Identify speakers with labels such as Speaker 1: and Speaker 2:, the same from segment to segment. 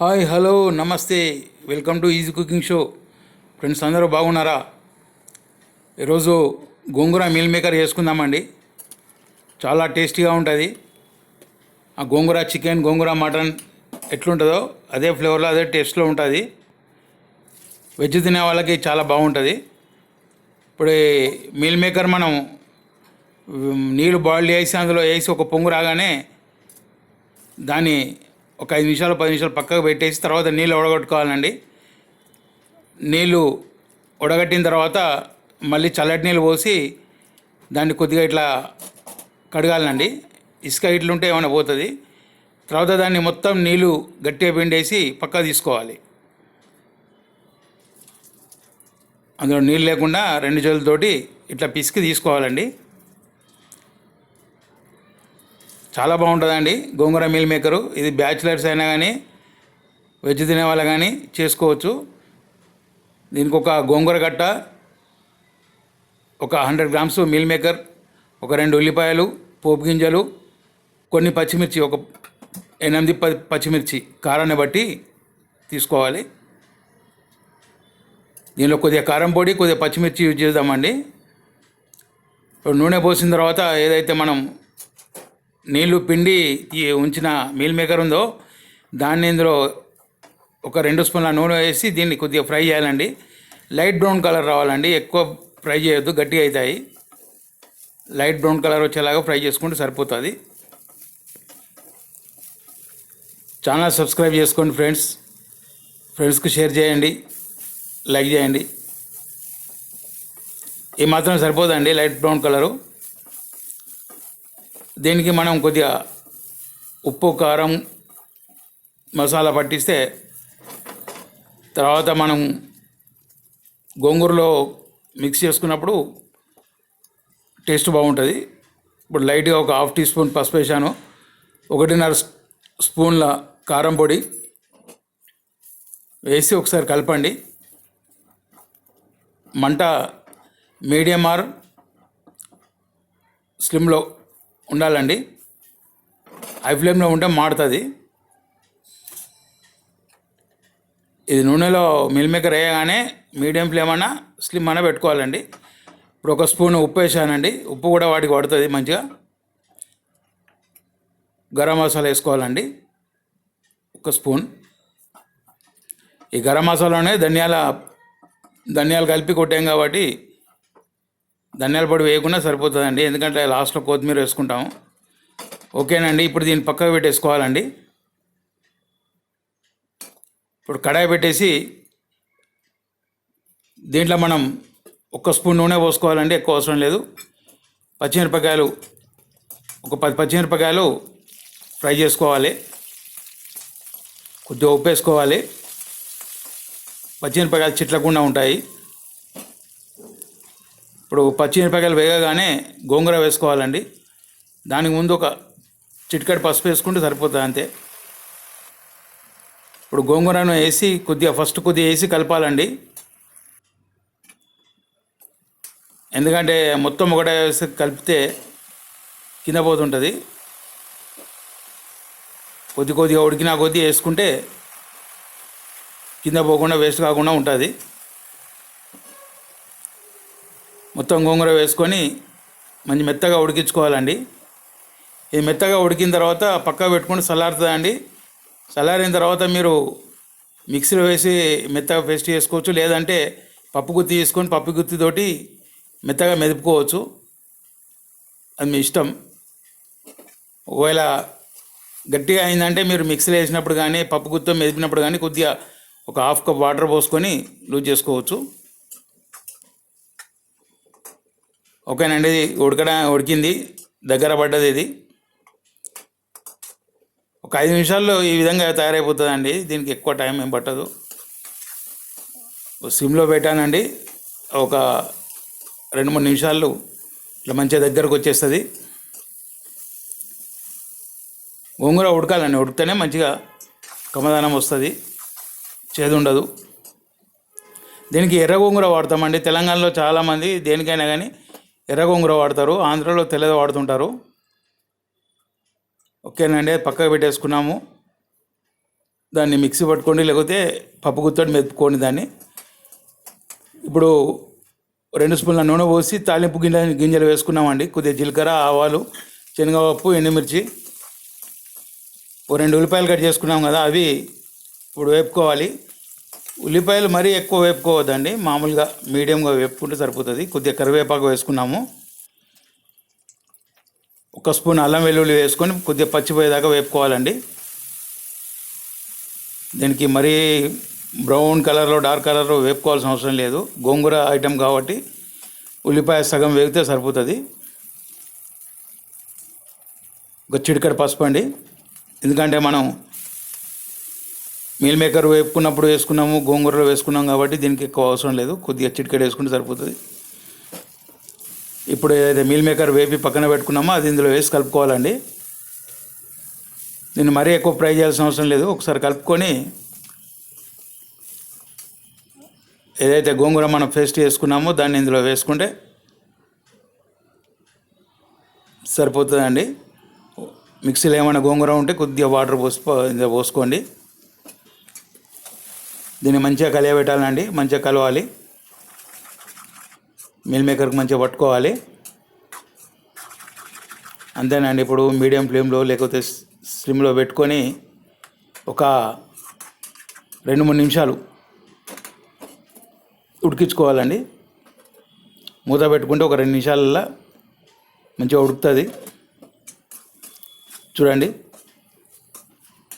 Speaker 1: Hi hello namaste. Welcome to easy cooking show. Friends అందరూ బాగున్నారా? ఈరోజు గోంగూర మీల్ మేకర్ చేసుకుందామండి. చాలా టేస్టీగా ఉంటుంది. ఆ గోంగూర చికెన్ గోంగూర మటన్ ఎట్లుంటుందో అదే ఫ్లేవర్లో అదే టేస్ట్లో ఉంటుంది. వెజ్ తినే వాళ్ళకి చాలా బాగుంటుంది. ఇప్పుడు మీల్ మేకర్ మనం నీళ్ళు బాయిల్ చేసి అందులో వేసి ఒక పొంగు రాగానే దాన్ని ఒక ఐదు నిమిషాలు పది నిమిషాలు పక్కకు పెట్టేసి తర్వాత నీళ్ళు ఉడగొట్టుకోవాలండి. నీళ్ళు ఉడగట్టిన తర్వాత మళ్ళీ చల్లటి నీళ్ళు పోసి దాన్ని కొద్దిగా ఇట్లా కడగాలండి. ఇసుక ఇట్లుంటే ఏమైనా పోతుంది. తర్వాత దాన్ని మొత్తం నీళ్ళు గట్టిగా పిండేసి పక్క తీసుకోవాలి. అందులో నీళ్ళు లేకుండా రెండు చేతులతోటి ఇట్లా పిసికి తీసుకోవాలండి. చాలా బాగుంటుందండి. గోంగూర మీల్ మేకరు ఇది బ్యాచిలర్స్ అయినా కానీ వెజ్ తినే వాళ్ళు కానీ చేసుకోవచ్చు. దీనికి ఒక గోంగూర గట్ట ఒక హండ్రెడ్ గ్రామ్స్ మీల్ మేకర్ ఒక రెండు ఉల్లిపాయలు పోపు గింజలు కొన్ని పచ్చిమిర్చి ఒక ఎనిమిది పది పచ్చిమిర్చి కారాన్ని బట్టి తీసుకోవాలి. దీనిలో కొద్దిగా కారం పొడి కొద్దిగా పచ్చిమిర్చి యూజ్ చేద్దామండి. నూనె పోసిన తర్వాత ఏదైతే మనం నీళ్ళు పిండి ఈ ఉంచిన మీల్ మేకర్ ఉందో దాన్ని ఇందులో ఒక రెండు స్పూన్ల నూనె వేసి దీన్ని కొద్దిగా ఫ్రై చేయాలండి. లైట్ బ్రౌన్ కలర్ రావాలండి. ఎక్కువ ఫ్రై చేయొద్దు గట్టిగా అవుతాయి. లైట్ బ్రౌన్ కలర్ వచ్చేలాగా ఫ్రై చేసుకుంటే సరిపోతుంది. ఛానల్ సబ్స్క్రైబ్ చేసుకోండి ఫ్రెండ్స్ ఫ్రెండ్స్కి షేర్ చేయండి. లైక్ చేయండి. ఈ మాత్రం సరిపోదండి లైట్ బ్రౌన్ కలరు దీనికి మనం కొద్దిగా ఉప్పు కారం మసాలా పట్టిస్తే తర్వాత మనం గోంగూరలో మిక్స్ చేసుకున్నప్పుడు టేస్ట్ బాగుంటుంది. ఇప్పుడు లైట్గా ఒక హాఫ్ టీ స్పూన్ పసుపు వేసాను ఒకటిన్నర స్పూన్ల కారం పొడి వేసి ఒకసారి కలపండి. మంట మీడియం ఆర్ స్లిమ్లో ఉండాలండి. హై ఫ్లేమ్లో ఉంటే మాడుతుంది. ఇది నూనెలో మిల్ మేకర్ వేయగానే మీడియం ఫ్లేమ్ అన్నా స్లిమ్ అన్నా పెట్టుకోవాలండి. ఇప్పుడు ఒక స్పూన్ ఉప్పు వేసానండి. ఉప్పు కూడా వాటికి పడుతుంది మంచిగా. గరం మసాలా వేసుకోవాలండి. ఒక స్పూన్. ఈ గరం మసాలానే ధనియాల ధనియాలు కలిపి కొట్టాం కాబట్టి ధనియాల పొడి వేయకుండా సరిపోతుందండి. ఎందుకంటే లాస్ట్లో కొత్తిమీర వేసుకుంటాము ఓకేనండి ఇప్పుడు దీన్ని పక్కకు పెట్టేసుకోవాలండి. ఇప్పుడు కడాయి పెట్టేసి దీంట్లో మనం ఒక్క స్పూన్ నూనె పోసుకోవాలండి ఎక్కువ అవసరం లేదు. పచ్చిమిరపకాయలు ఒక పది పచ్చిమిరపకాయలు ఫ్రై చేసుకోవాలి. కొద్దిగా ఉప్పు వేసుకోవాలి. పచ్చిమిరపకాయలు చిట్లకుండా ఉంటాయి. ఇప్పుడు పచ్చిమిరపకాయలు వేగగానే గోంగూర వేసుకోవాలండి. దానికి ముందు ఒక చిటికడి పసుపు వేసుకుంటే సరిపోతుంది అంతే. ఇప్పుడు గోంగూరను వేసి కొద్దిగా ఫస్ట్ కొద్దిగా వేసి కలపాలండి. ఎందుకంటే మొత్తం ఒకటే కలిపితే కింద పోతుంటుంది. కొద్ది కొద్దిగా ఉడికినా కొద్ది వేసుకుంటే కింద పోకుండా వేస్ట్ కాకుండా ఉంటుంది. మొత్తం గోంగూర వేసుకొని మంచి మెత్తగా ఉడికించుకోవాలండి. ఇది మెత్తగా ఉడికిన తర్వాత పక్క పెట్టుకుని చల్లారుతుందండి. చల్లారిన తర్వాత మీరు మిక్సీలో వేసి మెత్తగా పేస్ట్ చేసుకోవచ్చు లేదంటే పప్పు గుత్తి తీసుకొని పప్పు గుత్తితోటి మెత్తగా మెదుపుకోవచ్చు. అది మీ ఇష్టం. ఒకవేళ గట్టిగా అయిందంటే మీరు మిక్సీలో వేసినప్పుడు కానీ పప్పు గుత్తో మెదిపినప్పుడు కానీ కొద్దిగా ఒక హాఫ్ కప్ వాటర్ పోసుకొని లూజ్ చేసుకోవచ్చు. ఓకేనండి ఇది ఉడకడా ఉడికింది దగ్గర పడ్డది ఇది. ఒక ఐదు నిమిషాల్లో ఈ విధంగా తయారైపోతుందండి దీనికి ఎక్కువ టైం ఏం పట్టదు. సిమ్లో పెట్టానండి ఒక రెండు మూడు నిమిషాలు ఇట్లా మంచిగా దగ్గరకు వచ్చేస్తుంది. గోంగూర ఉడకాలండి ఉడికితేనే మంచిగా కమదానం వస్తుంది చేదు ఉండదు దీనికి ఎర్ర గోంగూర వాడతామండి తెలంగాణలో చాలామంది దేనికైనా కానీ ఎర్ర గోంగూర వాడతారు ఆంధ్రలో తెల్లది వాడుతుంటారు. ఓకేనండి పక్కకు పెట్టేసుకున్నాము. దాన్ని మిక్సీ పట్టుకోండి లేకపోతే పప్పు గుత్తడి మెప్పుకోండి దాన్ని. ఇప్పుడు రెండు స్పూన్ల నూనె పోసి తాలింపు గింజ గింజలు వేసుకున్నామండి. కొద్దిగా జీలకర్ర ఆవాలు శనగపప్పు ఎండుమిర్చి. ఓ రెండు ఉల్లిపాయలు కట్ చేసుకున్నాం కదా అవి ఇప్పుడు వేపుకోవాలి. ఉల్లిపాయలు మరీ ఎక్కువ వేపుకోవద్దండి. మామూలుగా మీడియంగా వేపుకుంటే సరిపోతుంది. కొద్దిగా కరివేపాకు వేసుకున్నాము. ఒక స్పూన్ అల్లం వెల్లుల్లి వేసుకొని కొద్దిగా పచ్చిపోయేదాకా వేపుకోవాలండి. దీనికి మరీ బ్రౌన్ కలర్లో డార్క్ కలర్లో వేపుకోవాల్సిన అవసరం లేదు. గోంగూర ఐటెం కాబట్టి ఉల్లిపాయ సగం వేగితే సరిపోతుంది. ఒక చిటికడ పసుపు అండి. ఎందుకంటే మనం మీల్ మేకర్ వేపుకున్నప్పుడు వేసుకున్నాము గోంగూరలో వేసుకున్నాం కాబట్టి దీనికి ఎక్కువ అవసరం లేదు. కొద్దిగా చిటికెడ వేసుకుంటే సరిపోతుంది. ఇప్పుడు ఏదైతే మీల్ మేకర్ వేపి పక్కన పెట్టుకున్నామో అది ఇందులో వేసి కలుపుకోవాలండి. దీన్ని మరీ ఎక్కువ ఫ్రై చేయాల్సిన అవసరం లేదు. ఒకసారి కలుపుకొని ఏదైతే గోంగూర మనం పేస్ట్ చేసుకున్నామో దాన్ని ఇందులో వేసుకుంటే సరిపోతుందండి. మిక్సీలో ఏమైనా గోంగూర ఉంటే కొద్దిగా వాటర్ పోసి ఇందులో పోసుకోండి. దీన్ని మంచిగా కలియబెట్టాలండి మంచిగా కలవాలి. మిల్ మేకర్కి మంచిగా పట్టుకోవాలి. అంతేనండి ఇప్పుడు మీడియం ఫ్లేమ్లో లేకపోతే స్లిమ్లో పెట్టుకొని ఒక రెండు మూడు నిమిషాలు ఉడికించుకోవాలండి. మూత పెట్టుకుంటే ఒక రెండు నిమిషాలలో మంచిగా ఉడుకుతుంది. చూడండి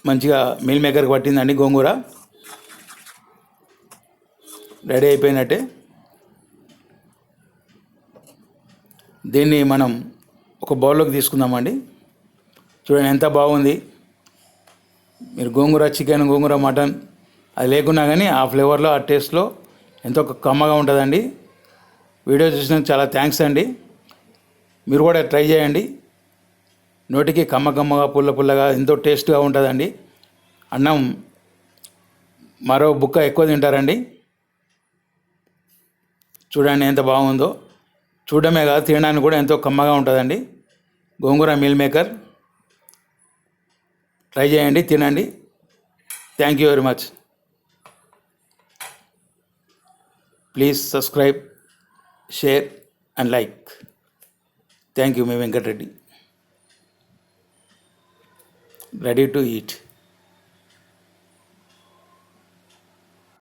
Speaker 1: మంచిగా మీల్ మేకర్కి పట్టిందండి గోంగూర. రెడీ అయిపోయినట్టే. దీన్ని మనం ఒక బౌల్లోకి తీసుకుందామండి. చూడండి ఎంత బాగుంది. మీరు గోంగూర చికెన్ గోంగూర మటన్ అది లేకున్నా కానీ ఆ ఫ్లేవర్లో ఆ టేస్ట్లో ఎంతో కమ్మగా ఉంటుందండి. వీడియో చూసినందుకు చాలా థ్యాంక్స్ అండి. మీరు కూడా ట్రై చేయండి. నోటికి కమ్మ కమ్మగా పుల్ల పుల్లగా ఎంతో టేస్ట్గా ఉంటుందండి. అన్నం మరో బుక్క ఎక్కువ తింటారండి. చూడండి ఎంత బాగుందో. చూడడమే కాదు తినడానికి కూడా ఎంతో కమ్మగా ఉంటుందండి. గోంగూర మీల్ మేకర్ ట్రై చేయండి తినండి. Thank you very much please subscribe share and like thank you me Venkatareddy. Ready to eat